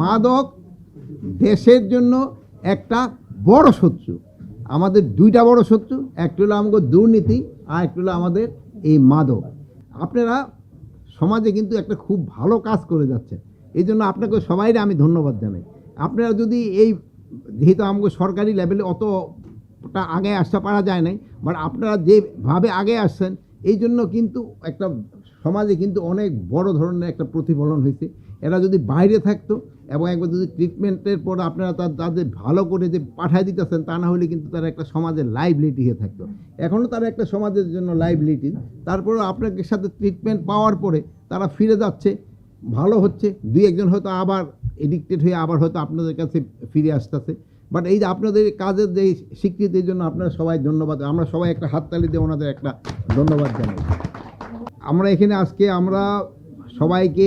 মাদক দেশের জন্য একটা বড় শত্রু। আমাদের দুইটা বড় শত্রু, একটা হলো আমাকে দুর্নীতি আর একটা হলো আমাদের এই মাদক। আপনারা সমাজে কিন্তু একটা খুব ভালো কাজ করে যাচ্ছেন। এই জন্য আপনাকে সবাইকে আমি ধন্যবাদ জানাই। আপনারা যদি এই, যেহেতু আমাকে সরকারি লেভেলে অতটা আগে আসতে পারা যায় নাই বাট আপনারা যেভাবে আগে আসছেন, এই জন্য কিন্তু একটা সমাজে কিন্তু অনেক বড় ধরনের একটা প্রতিফলন হয়েছে। এরা যদি বাইরে থাকতো এবং একবার যদি ট্রিটমেন্টের পর আপনারা তাদের ভালো করে যে পাঠায় দিতেছেন, তা না হলে কিন্তু তারা একটা সমাজের লাইবিলিটি হয়ে থাকতো। এখনও তারা একটা সমাজের জন্য লাইবিলিটি তারপরেও আপনার সাথে ট্রিটমেন্ট পাওয়ার পরে তারা ফিরে যাচ্ছে, ভালো হচ্ছে। দুই একজন হয়তো আবার এডিক্টেড হয়ে আবার হয়তো আপনাদের কাছে ফিরে আসতেছে। বাট এই যে আপনাদের কাজের যে স্বীকৃতির জন্য আপনারা সবাই ধন্যবাদ। আমরা সবাই একটা হাততালি দিয়ে ওনাদের একটা ধন্যবাদ জানাই। আমরা এখানে আজকে আমরা সবাইকে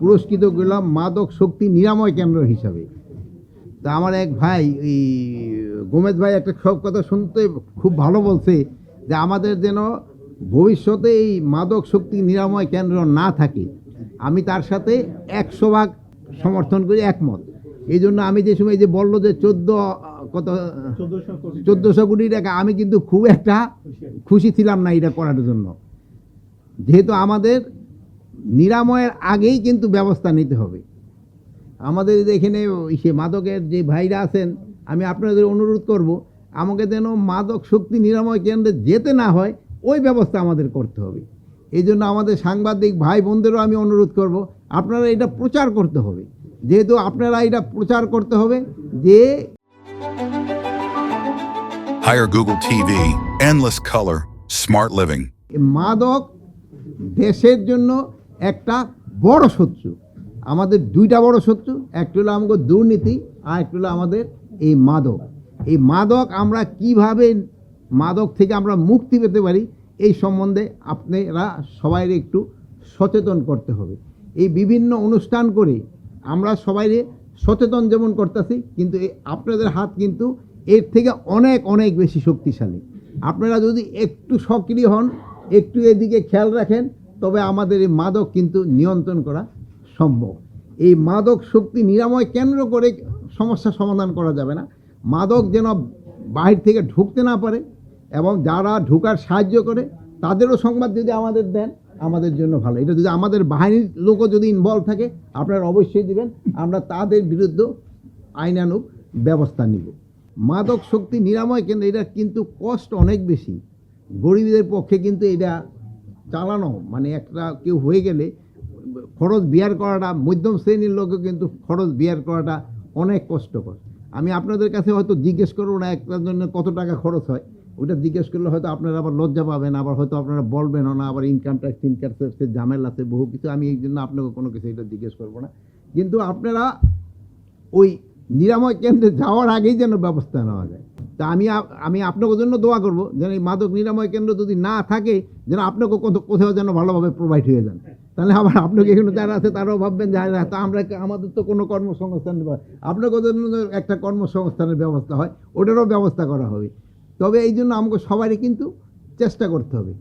পুরস্কৃত করলাম মাদক শক্তি নিরাময় কেন্দ্র হিসাবে। তা আমার এক ভাই এই গোমেজ ভাই একটা সব কথা শুনতে খুব ভালো বলছে যে আমাদের যেন ভবিষ্যতে এই মাদক শক্তি নিরাময় কেন্দ্র না থাকে। আমি তার সাথে একশো ভাগ সমর্থন করি একমত। এই জন্য আমি যে সময় যে বলল যে চোদ্দ কত চোদ্দোশো কোটি টাকা আমি কিন্তু খুব একটা খুশি ছিলাম না এটা করার জন্য। যেহেতু আমাদের নিরাময়ের আগেই কিন্তু ব্যবস্থা নিতে হবে। আমাদের এখানে ওই সে মাদকের যে ভাইরা আছেন আমি আপনাদের অনুরোধ করব আমাকে যেন মাদক শক্তি নিরাময় কেন্দ্রে যেতে না হয় ওই ব্যবস্থা আমাদের করতে হবে। এই জন্য আমাদের সাংবাদিক ভাই বোনদেরও আমি অনুরোধ করব আপনারা এটা প্রচার করতে হবে। যেহেতু আপনারা এটা প্রচার করতে হবে যে Hire Google TV, endless color, smart living. মাদক দেশের জন্য একটা বড় শত্রু। আমাদের দুইটা বড় শত্রু, একটা হলো আমাদের দুর্নীতি আর একটা হলো আমাদের এই মাদক। এই মাদক আমরা কীভাবে, মাদক থেকে আমরা মুক্তি পেতে পারি, এই সম্বন্ধে আপনারা সবাই একটু সচেতন করতে হবে। এই বিভিন্ন অনুষ্ঠান করে আমরা সবাই সচেতন যেমন করতেছি, কিন্তু আপনাদের হাত কিন্তু এর থেকে অনেক অনেক বেশি শক্তিশালী। আপনারা যদি একটু সক্রিয় হন একটু এদিকে খেয়াল রাখেন, তবে আমাদের এই মাদক কিন্তু নিয়ন্ত্রণ করা সম্ভব। এই মাদক শক্তি নিরাময় কেন্দ্র করে সমস্যা সমাধান করা যাবে না। মাদক যেন বাহির থেকে ঢুকতে না পারে এবং যারা ঢুকার সাহায্য করে, তাদেরও সংবাদ যদি আমাদের দেন, আমাদের জন্য ভালো। এটা যদি আমাদের বাহিনীর লোকও যদি ইনভলভ থাকে, আপনারা অবশ্যই দিবেন। আমরা তাদের বিরুদ্ধে আইনানুগ ব্যবস্থা নিব। মাদক শক্তি নিরাময় কেন্দ্র এটা কিন্তু কষ্ট অনেক বেশি। গরিবদের পক্ষে কিন্তু এটা চালানো মানে একটা কেউ হয়ে গেলে খরচ বিয়ার করাটা, মধ্যম শ্রেণির লোকে কিন্তু খরচ বিয়ার করাটা অনেক কষ্টকর। আমি আপনাদের কাছে হয়তো জিজ্ঞেস করব না একটার জন্য কত টাকা খরচ হয়। ওটা জিজ্ঞেস করলে হয়তো আপনারা আবার লজ্জা পাবেন, আবার হয়তো আপনারা বলবেন না, আবার ইনকাম ট্যাক্স ইনকাম ট্যাক্সের ঝামেলা আছে, বহু কিছু। আমি এই জন্য আপনাকে কোনো কিছু এটা জিজ্ঞেস করব না। কিন্তু আপনারা ওই নিরাময় কেন্দ্রে যাওয়ার আগেই যেন ব্যবস্থা নেওয়া যায়। তা আমি আমি আপনাদের জন্য দোয়া করব যেন এই মাদক নিরাময় কেন্দ্র যদি না থাকে, যেন আপনাকে কোথাও যেন ভালোভাবে প্রোভাইড হয়ে যান। তাহলে আবার আপনাকে এখানে যারা আছে তারাও ভাববেন যে তা আমরা আমাদের তো কোনো কর্মসংস্থান আপনাকে জন্য একটা কর্মসংস্থানের ব্যবস্থা হয়, ওটারও ব্যবস্থা করা হবে। তবে এই জন্য আমাকে সবারই কিন্তু চেষ্টা করতে হবে।